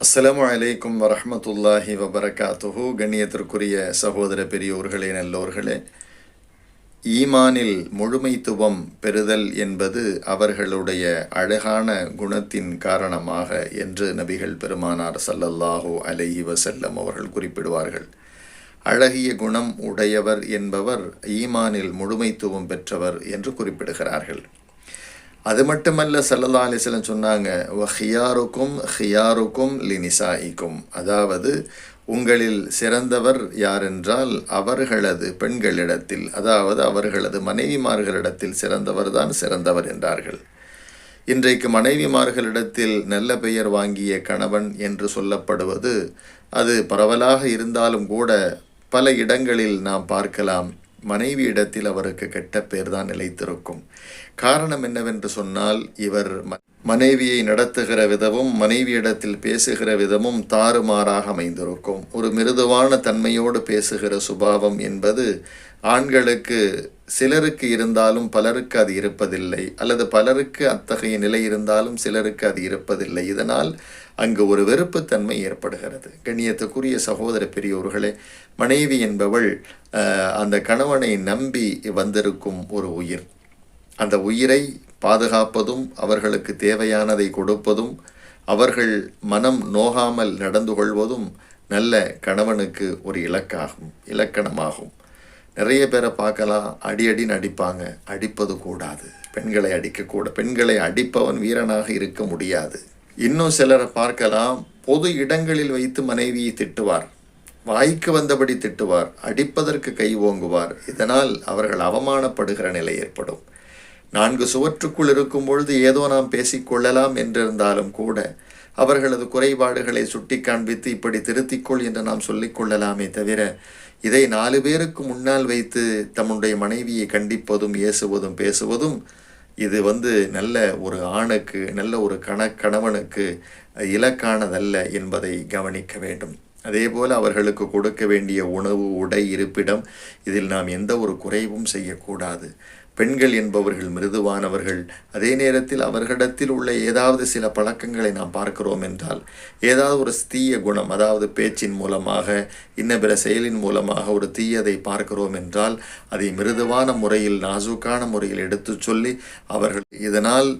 அஸ்ஸலாமு அலைக்கும் வரமத்துல்லாஹி வபரகாத்துஹு. கண்ணியத்திற்குரிய சகோதர பெரியோர்களே நல்லோர்களே ஈமானில் முழுமைத்துவம் பெறுதல் என்பது அவர்களுடைய அழகான குணத்தின் காரணமாக என்று நபிகள் பெருமானார் சல்லல்லாஹூ அலைஹி வசல்லம் அவர்கள் குறிப்பிடுவார்கள். அழகிய குணம் உடையவர் என்பவர் ஈமானில் முழுமைத்துவம் பெற்றவர் என்று குறிப்பிடுகிறார்கள். அது மட்டுமல்ல சல்லல்லா அலிஸ்லம் சொன்னாங்க "வ ஹியாருக்கும் ஹியாருக்கும் லினிசாயிக்கும் அதாவது உங்களில் சிறந்தவர் யாரென்றால் அவர்களது பெண்களிடத்தில் அதாவது அவர்களது மனைவிமார்களிடத்தில் சிறந்தவர் தான் சிறந்தவர் என்றார்கள். இன்றைக்கு மனைவிமார்களிடத்தில் நல்ல பெயர் வாங்கிய கணவன் என்று சொல்லப்படுவது அது பரவலாக இருந்தாலும் கூட பல இடங்களில் நாம் பார்க்கலாம். மனைவி இடத்தில் அவருக்கு கெட்ட பேர் தான் நிலைத்திருக்கும். காரணம் என்னவென்று சொன்னால் இவர் மனைவியை நடத்துகிற விதமும் மனைவியிடத்தில் பேசுகிற விதமும் தாறுமாறாக அமைந்திருக்கும். ஒரு மிருதுவான தன்மையோடு பேசுகிற சுபாவம் என்பது ஆண்களுக்கு சிலருக்கு இருந்தாலும் பலருக்கு அது இருப்பதில்லை. அல்லது பலருக்கு அத்தகைய நிலை இருந்தாலும் சிலருக்கு அது இருப்பதில்லை. இதனால் அங்கு ஒரு வெறுப்புத்தன்மை ஏற்படுகிறது. கண்ணியத்துக்குரிய சகோதர பெரியோர்களே மனைவி என்பவள் அந்த கணவனை நம்பி வந்திருக்கும் ஒரு உயிர். அந்த உயிரை பாதுகாப்பதும் அவர்களுக்கு தேவையானதை கொடுப்பதும் அவர்கள் மனம் நோகாமல் நடந்து கொள்வதும் நல்ல கணவனுக்கு ஒரு இலக்காகும் இலக்கணமாகும். நிறைய பேரை பார்க்கலாம் அடி அடி அடிப்பாங்க அடிப்பது கூடாது. பெண்களை அடிக்கக்கூட பெண்களை அடிப்பவன் வீரனாக இருக்க முடியாது. இன்னும் சிலரை பார்க்கலாம் பொது இடங்களில் வைத்து மனைவியை திட்டுவார் வாய்க்கு வந்தபடி திட்டுவார் அடிப்பதற்கு கை ஓங்குவார். இதனால் அவர்கள் அவமானப்படுகிற நிலை ஏற்படும். நான்கு சுவற்றுக்குள் இருக்கும் பொழுது ஏதோ நாம் பேசிக்கொள்ளலாம் என்றிருந்தாலும் கூட அவர்களது குறைபாடுகளை சுட்டி காண்பித்து இப்படி திருத்திக்கொள் என்று நாம் சொல்லிக் கொள்ளலாமே தவிர இதை நாலு பேருக்கு முன்னால் வைத்து தம்முடைய மனைவியை கண்டிப்பதும் ஏசுவதும் பேசுவதும் இது வந்து நல்ல ஒரு ஆணுக்கு நல்ல ஒரு கண கணவனுக்கு இலக்கானதல்ல என்பதை கவனிக்க வேண்டும். அதேபோல் அவர்களுக்கு கொடுக்க வேண்டிய உணவு உடை இருப்பிடம் இதில் நாம் எந்த ஒரு குறைவும் செய்யக்கூடாது. பெண்கள் என்பவர்கள் மிருதுவானவர்கள் அதே நேரத்தில் அவர்களிடத்தில் உள்ள ஏதாவது சில பழக்கங்களை நாம் பார்க்கிறோம் என்றால் ஏதாவது ஒரு தீய குணம் அதாவது பேச்சின் மூலமாக இன்ன பிற செயலின் மூலமாக ஒரு தீயதை பார்க்கிறோம் என்றால் அதை மிருதுவான முறையில் நாசூக்கான முறையில் எடுத்துச் சொல்லி அவர்கள் இதனால்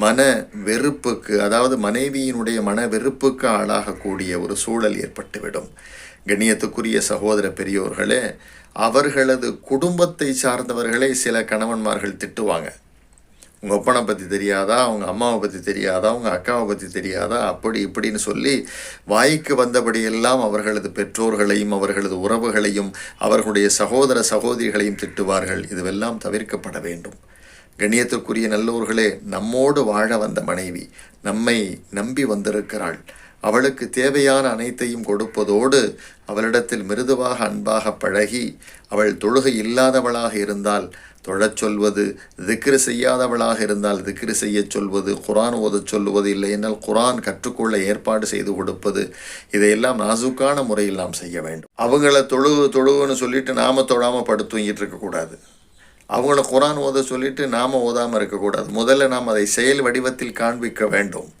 மன வெறுப்புக்கு அதாவது மனைவியினுடைய மன வெறுப்புக்கு ஆளாகக்கூடிய ஒரு சூழல் ஏற்பட்டுவிடும். கண்ணியத்துக்குரிய சகோதர பெரியோர்களே அவர்களது குடும்பத்தை சார்ந்தவர்களை சில கணவன்மார்கள் திட்டுவாங்க. உங்கள் அப்பனை பற்றி தெரியாதா? அவங்க அம்மாவை பற்றி தெரியாதா? அவங்க அக்காவை பற்றி தெரியாதா? அப்படி இப்படின்னு சொல்லி வாய்க்கு வந்தபடியெல்லாம் அவர்களது பெற்றோர்களையும் அவர்களது உறவுகளையும் அவர்களுடைய சகோதர சகோதரிகளையும் திட்டுவார்கள். இதுவெல்லாம் தவிர்க்கப்பட வேண்டும். கண்ணியத்திற்குரிய நல்லோர்களே நம்மோடு வாழ வந்த மனைவி நம்மை நம்பி வந்திருக்கிறாள். அவளுக்கு தேவையான அனைத்தையும் கொடுப்பதோடு அவளிடத்தில் மிருதுவாக அன்பாக பழகி அவள் தொழுகை இல்லாதவளாக இருந்தால் தொழச் சொல்வது திக்ரு செய்யாதவளாக இருந்தால் திக்ரு செய்யச் சொல்வது குரான் ஓதச் சொல்வது இல்லையென்றால் குரான் கற்றுக்கொள்ள ஏற்பாடு செய்து கொடுப்பது இதையெல்லாம் நாசுக்கான முறையில் நாம் செய்ய வேண்டும். அவங்கள தொழுவு தொழுவுன்னு சொல்லிட்டு நாம தொழாமல் படுத்து தூங்கிட்டு இருக்கக்கூடாது. அவங்கள குரான் ஓத சொல்லிட்டு நாம் ஓதாமல் இருக்கக்கூடாது. முதல்ல நாம் அதை செயல் வடிவத்தில் காண்பிக்க வேண்டும்.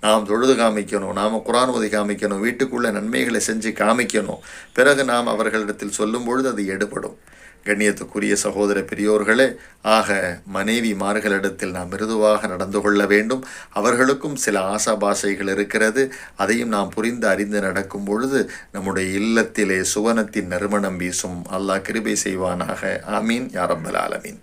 நாம் தொழுது காமிக்கணும் நாம் குரான் ஓதி காமிக்கணும் வீட்டுக்குள்ளே நன்மைகளை செஞ்சு காமிக்கணும். பிறகு நாம் அவர்களிடத்தில் சொல்லும் பொழுது அது எடுபடும். கண்ணியத்துக்குரிய சகோதர பெரியோர்களே ஆக மனைவிமார்களிடத்தில் நாம் மிருதுவாக நடந்து கொள்ள வேண்டும். அவர்களுக்கும் சில ஆசாபாசைகள் இருக்கிறது. அதையும் நாம் புரிந்து அறிந்து நடக்கும் பொழுது நம்முடைய இல்லத்திலே சுவனத்தின் நறுமணம் வீசும். அல்லாஹ் கிருபை செய்வானாக. ஆமீன். யாரப்பல் ஆலமீன்.